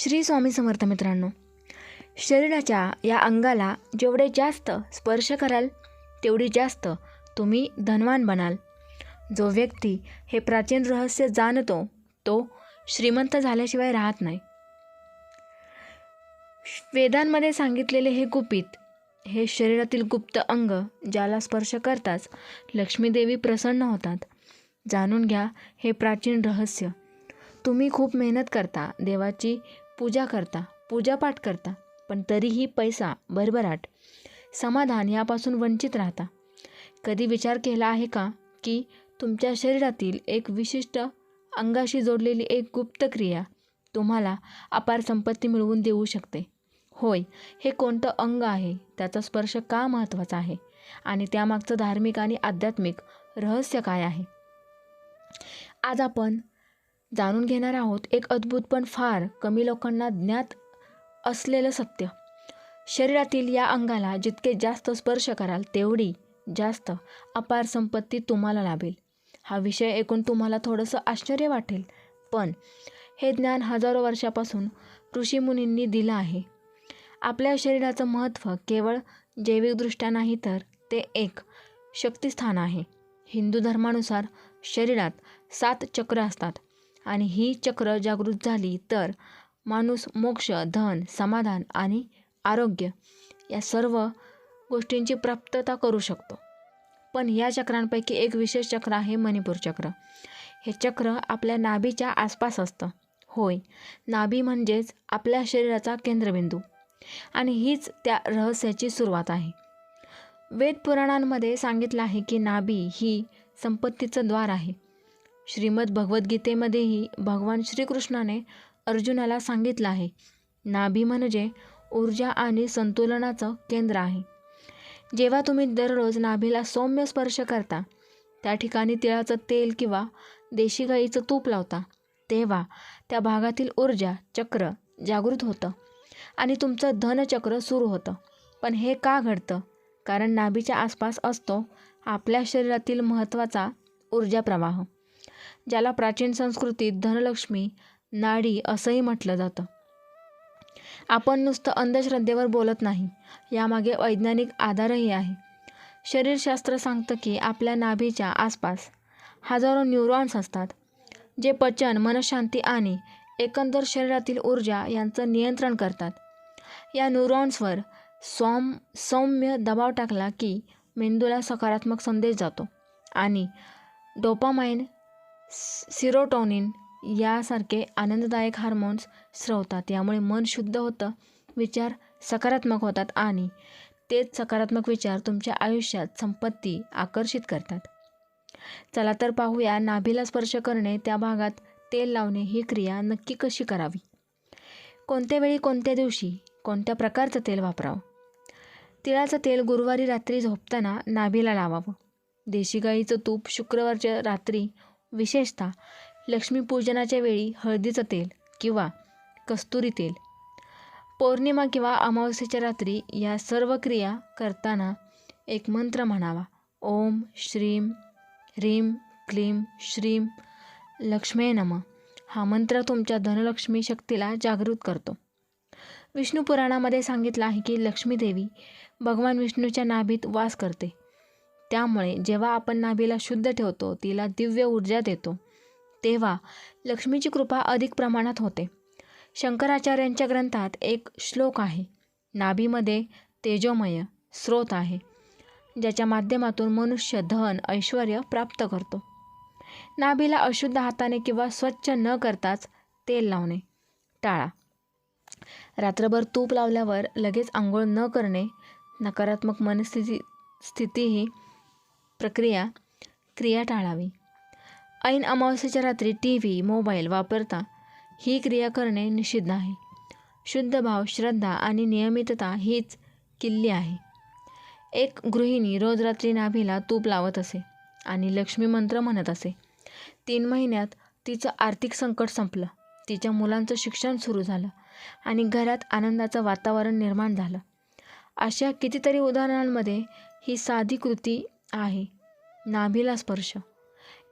श्री स्वामी समर्थ मित्रांनो शरीराच्या या अंगाला जेवढे जास्त स्पर्श कराल तेवढी जास्त तुम्ही धनवान बनाल. जो व्यक्ती हे प्राचीन रहस्य जाणतो तो श्रीमंत झाल्याशिवाय राहत नाही. वेदांमध्ये सांगितलेले हे गुपित हे शरीरातील गुप्त अंग ज्याला स्पर्श करताच लक्ष्मीदेवी प्रसन्न होतात. जाणून घ्या हे प्राचीन रहस्य. तुम्ही खूप मेहनत करता देवाची पूजा करता पूजापाठ करता पण तरीही पैसा भरभराट समाधान यापासून वंचित राहता. कधी विचार केला आहे का की तुमच्या शरीरातील एक विशिष्ट अंगाशी जोडलेली एक गुप्त क्रिया तुम्हाला अपार संपत्ती मिळवून देऊ शकते? होय हे कोणतं अंग आहे? त्याचा स्पर्श का महत्त्वाचा आहे? आणि त्यामागचं धार्मिक आणि आध्यात्मिक रहस्य काय आहे? आज आपण जाणून घेणार आहोत. एक अद्भुत पण फार कमी लोकांना ज्ञात असलेलं सत्य. शरीरातील या अंगाला जितके जास्त स्पर्श कराल तेवढी जास्त अपार संपत्ती तुम्हाला लाभेल. हा विषय ऐकून तुम्हाला थोडंसं आश्चर्य वाटेल. पण हे ज्ञान हजारो वर्षापासून ऋषीमुनींनी दिलं आहे. आपल्या शरीराचं महत्त्व केवळ जैविकदृष्ट्या नाही तर ते एक शक्तिस्थान आहे. हिंदू धर्मानुसार शरीरात सात चक्र असतात. आणि ही चक्र जागृत झाली तर माणूस मोक्ष धन समाधान आणि आरोग्य या सर्व गोष्टींची प्राप्तता करू शकतो. पण या चक्रांपैकी एक विशेष चक्र आहे मणिपूर चक्र. हे चक्र आपल्या नाभीच्या आसपास असतं. होय नाभी म्हणजेच आपल्या शरीराचा केंद्रबिंदू. आणि हीच त्या रहस्याची सुरुवात आहे. वेद पुराणांमध्ये सांगितलं आहे की नाभी ही संपत्तीचं द्वार आहे. श्रीमद भगवद्गीतेमध्येही भगवान श्रीकृष्णाने अर्जुनाला सांगितलं आहे. नाभी म्हणजे ऊर्जा आणि संतुलनाचं केंद्र आहे. जेव्हा तुम्ही दररोज नाभीला सौम्य स्पर्श करता त्या ठिकाणी तिळाचं तेल किंवा देशी गाईचं तूप लावता तेव्हा त्या भागातील ऊर्जा चक्र जागृत होतं आणि तुमचं धनचक्र सुरू होतं. पण हे का घडतं? कारण नाभीच्या आसपास असतो आपल्या शरीरातील महत्त्वाचा ऊर्जा प्रवाह. ज्याला प्राचीन संस्कृतीत धनलक्ष्मी नाडी असंही म्हटलं जातं. आपण नुसतं अंधश्रद्धेवर बोलत नाही यामागे वैज्ञानिक आधारही आहे. शरीरशास्त्र सांगतं की आपल्या नाभीच्या आसपास हजारो न्यूरॉन्स असतात जे पचन मनशांती आणि एकंदर शरीरातील ऊर्जा यांचं नियंत्रण करतात. या न्यूरॉन्सवर सौम सौम्य दबाव टाकला की मेंदूला सकारात्मक संदेश जातो आणि डोपामाइन सिरोटोनिन यासारखे आनंददायक हार्मोन्स स्रवतात. यामुळे मन शुद्ध होतं विचार सकारात्मक होतात आणि तेच सकारात्मक विचार तुमच्या आयुष्यात संपत्ती आकर्षित करतात. चला तर पाहूया नाभीला स्पर्श करणे त्या भागात तेल लावणे ही क्रिया नक्की कशी करावी? कोणत्या वेळी कोणत्या दिवशी कोणत्या प्रकारचं तेल वापरावं? तिळाचं तेल गुरुवारी रात्री झोपताना नाभीला लावावं. देशी गाईचं तूप शुक्रवारच्या रात्री विशेषतः लक्ष्मीपूजनाच्या वेळी हळदीचं तेल किंवा कस्तुरी तेल. पौर्णिमा किंवा अमावस्येच्या रात्री या सर्व क्रिया करताना एक मंत्र म्हणावा. ओम श्रीम ह्रीम क्लीम श्रीम लक्ष्मे नम. हा मंत्र तुमच्या धनलक्ष्मी शक्तीला जागृत करतो. विष्णू पुराणामध्ये सांगितलं आहे की लक्ष्मीदेवी भगवान विष्णूच्या नाभीत वास करते. त्यामुळे जेव्हा आपण नाभीला शुद्ध ठेवतो तिला दिव्य ऊर्जा देतो तेव्हा लक्ष्मीची कृपा अधिक प्रमाणात होते. शंकराचार्यांच्या ग्रंथात एक श्लोक आहे नाभीमध्ये तेजोमय स्रोत आहे ज्याच्या माध्यमातून मनुष्य धन ऐश्वर प्राप्त करतो. नाभीला अशुद्ध हाताने किंवा स्वच्छ न करताच तेल लावणे टाळा. रात्रभर तूप लावल्यावर लगेच आंघोळ न करणे नकारात्मक मनस्थिती स्थितीही प्रक्रिया क्रिया टाळावी. ऐन अमावस्येच्या रात्री टी व्ही मोबाईल वापरता ही क्रिया करणे निषिद्ध आहे. शुद्ध भाव श्रद्धा आणि नियमितता हीच किल्ली आहे. एक गृहिणी रोज रात्री नाभीला तूप लावत असे आणि लक्ष्मी मंत्र म्हणत असे. तीन महिन्यात तिचं आर्थिक संकट संपलं. तिच्या मुलांचं शिक्षण सुरू झालं आणि घरात आनंदाचं वातावरण निर्माण झालं. अशा कितीतरी उदाहरणांमध्ये ही साधी कृती आहे. नाभीला स्पर्श.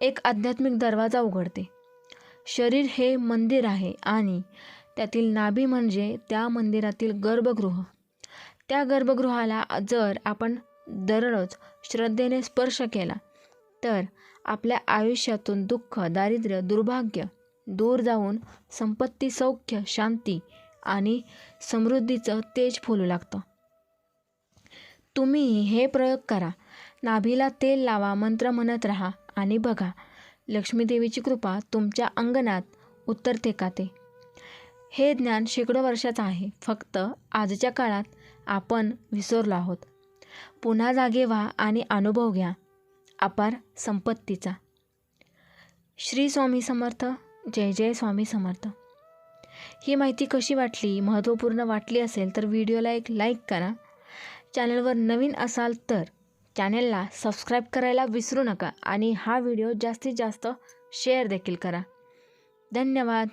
एक आध्यात्मिक दरवाजा उघडते. शरीर हे मंदिर आहे आणि त्यातील नाभी म्हणजे त्या मंदिरातील गर्भगृह. त्या गर्भगृहाला जर आपण दररोज श्रद्धेने स्पर्श केला तर आपल्या आयुष्यातून दुःख दारिद्र्य दुर्भाग्य दूर जाऊन संपत्ती सौख्य शांती आणि समृद्धीचं तेज फुलू लागतं. तुम्ही हे प्रयोग करा. नाभीला तेल लावा मंत्र म्हणत राहा. आणि बघा लक्ष्मीदेवीची कृपा तुमच्या अंगणात उतरते का ते हे ज्ञान शेकडो वर्षाचं आहे. फक्त आजच्या काळात आपण विसरलो आहोत. पुन्हा जागे व्हा आणि अनुभव घ्या. अपार संपत्तीचा. श्री स्वामी समर्थ. जय जय स्वामी समर्थ. ही माहिती कशी वाटली महत्त्वपूर्ण वाटली असेल तर व्हिडिओला एक लाईक करा. चॅनलवर नवीन असाल तर चॅनलला सबस्क्राईब करायला विसरू नका आणि हा व्हिडिओ जास्तीत जास्त शेअर देखील करा. धन्यवाद.